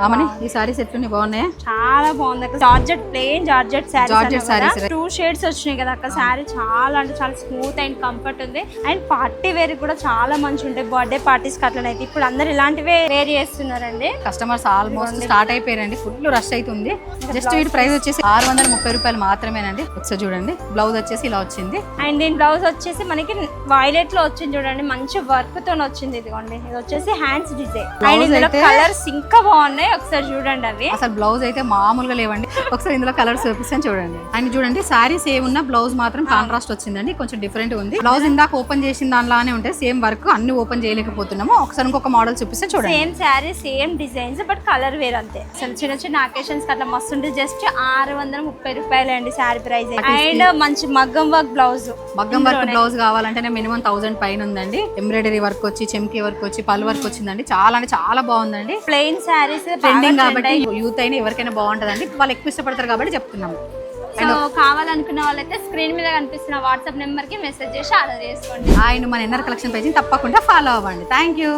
ఆమెని ఈ సారీస్ ఎట్లున్నాయి బాగున్నాయా? చాలా బాగుంది అక్క. Georgette plain georgette sarees. Sari two shades వచ్చినాయి కదా అక్క. శారీ చాలా అంటే చాలా స్మూత్ అండ్ కంఫర్ట్ ఉంది. అండ్ పార్టీ వేర్ కూడా చాలా మంచి ఉంటాయి. బర్త్డే పార్టీస్కి అట్లనైతే ఇప్పుడు అందరు ఇలాంటివే వేర్ చేస్తున్నారండి. కస్టమర్స్ ఆల్మోస్ట్ స్టార్ట్ అయిపోయారండి. ఫుల్ రష్ అవుతుంది జస్ట్ వీటి ప్రైస్ వచ్చేసి ఆరు వందల ముప్పై రూపాయలు మాత్రమేనండి. ఒకసారి చూడండి. బ్లౌజ్ వచ్చేసి ఇలా వచ్చింది. అండ్ దీని బ్లౌజ్ వచ్చేసి మనకి వైలెట్లో వచ్చింది చూడండి. మంచి వర్క్తో వచ్చింది ఇదిగోండి. ఇది వచ్చేసి హ్యాండ్స్ డిజైన్ అండ్ ఇందులో అయితే- కలర్స్ ఇంకా బాగున్నాయి. ఒకసారి చూడండి అవి. అసలు బ్లౌజ్ అయితే మామూలుగా లేవండి. ఒకసారి ఇందులో కలర్స్ చూపిస్తాను చూడండి. అండ్ చూడండి శారీస్ ఏమున్నా బ్లౌజ్ మాత్రం కాంట్రాస్ట్ వచ్చిందండి. కొంచెం డిఫరెంట్ ఉంది. బ్లౌజ్ ఇందాక ఓపెన్ చేసిన దానిలానే ఉంటాయి సేమ్ వర్క్ అన్ని ఓపెన్ చేయలేకపోతున్నాము. ఒకసారి ఇంకొక మోడల్ చూపిస్తే చూడండి. Same sari same designs but colour wear అంతే. అసలు చిన్న చిన్న అకేషన్స్ అట్లా మస్తు ఉంటుంది జస్ట్ ఆరు వందల ముప్పై రూపాయలు అండి శారీ ప్రైస్ అండ్ మంచి మగ్గం వర్క్ బ్లౌజ్ మగ్గం వర్క్ బ్లౌజ్ కావాలంటేనే మినిమం థౌసండ్ పైన ఉందండి. ఎంబ్రాయిడరీ వర్క్ వచ్చి చెమ్కి వర్క్ వచ్చి పళ్ళు వర్క్ వచ్చిందండి. చాలా అంటే చాలా బాగుందండి. ప్లెయిన్ శారీస్ ట్రెండింగ్ కాబట్టి యూత్ అయినా ఎవరికైనా బాగుంటదండి. వాళ్ళు ఎక్కువ ఇష్టపడతారు కాబట్టి చెప్తున్నాము. సో కావాలనుకున్న వాళ్ళైతే స్క్రీన్ మీద కనిపిస్తున్న వాట్సాప్ నెంబర్కి మెసేజ్ చేసి ఆర్డర్ చేసుకోండి. ఆయన మన ఎన్ఆర్ కలెక్షన్ పేజ్ తప్పకుండా ఫాలో అవ్వండి. Thank you